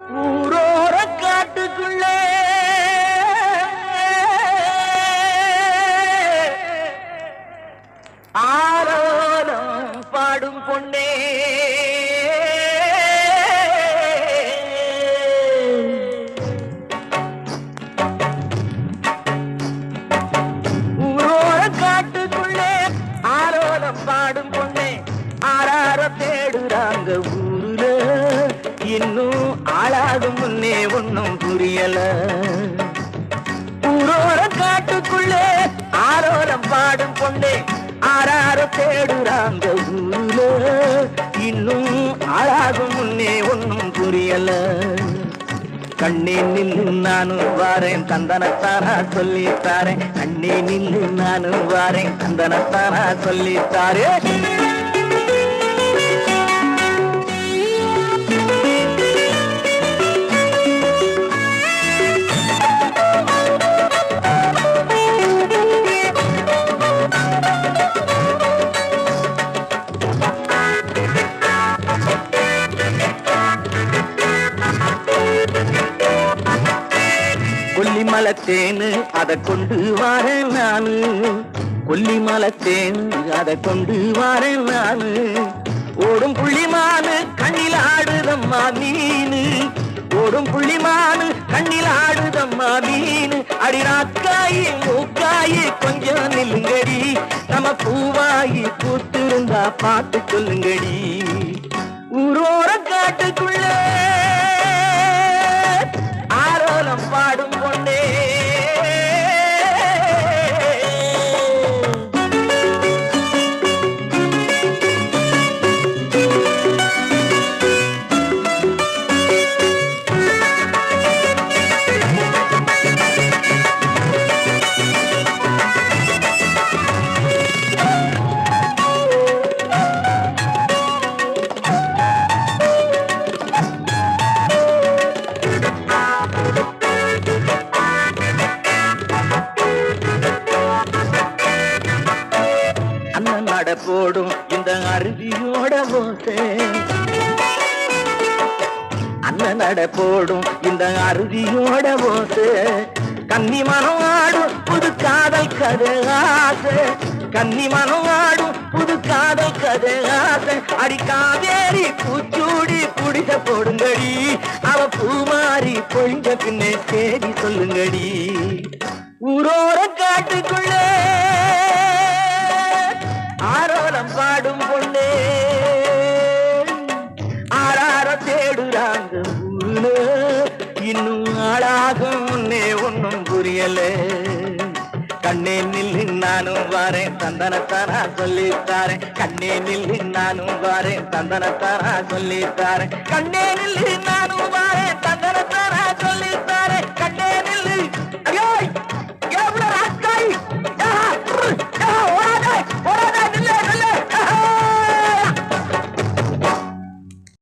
ஊரோர காட்டுக்குள்ளே. ஆரோலம் பாடும் பொன்னே ஊரோர காட்டுக்குள்ளே ஆரோலம் பாடும் பொன்னே ஆறார தேடுறாங்க ஊருல. இன்னும் நாளாகும் முன்னே ஒன்னும் புரியல. ஊரோர காட்டுக்குள்ளே ஆரோரம் பாடும் பொண்ணே ஆறார தேடுறாங்க ஊருல. இன்னும் ஆளாகும் முன்னே ஒன்னும் புரியல. கண்ணே நில்லு நானும் வாரேன் தந்தனத்தானா சொல்லித்தாரேன் கண்ணே நில்லு நானும் வாரேன் தந்தனத்தானா சொல்லித்தாரே. கொல்லி தேனு அதை கொண்டு வரேன் நானு. கொல்லி தேனு அதை கொண்டு வரேன் நானு. ஓடும் புள்ளிமானு கண்ணில் ஆடுதம்மா மீனு. ஓடும் புள்ளிமானு கண்ணில் ஆடுதம்மா மீனு. அடி நாக்காயி மூக்காயி கொஞ்சம் நில்லுங்கடி. நம்ம பூவாயி பூத்திருந்தா பார்த்து சொல்லுங்கடி. ஊரோர காட்டுக்குள்ளே அண்ணன் நட போடும் இந்த அருவியோட ஓசை? அண்ணன் நட போடும் இந்த அருவியோட ஓசை. கன்னி மனம் ஆடும் புது காதல் கதை ஆசை. கன்னி மனம் ஆடும் புது காதல் கதை ஆசை. அடி காவேரி பூச்சூடி புடித போடுங்கடி. அவ பூமாரி பொழிஞ்ச பின்னே தேடி சொல்லுங்கடி. ஊரோர ஆளாகும் முன்னே ஒன்னும் புரியல. கண்ணே நில்லு நானும் வாரேன் தந்தனத்தானா சொல்லித்தாரேன். கண்ணே நில்லு நானும் வாரேன் தந்தனத்தானா சொல்லித்தாரேன். கண்ணே நில்லு நானும் வாரேன்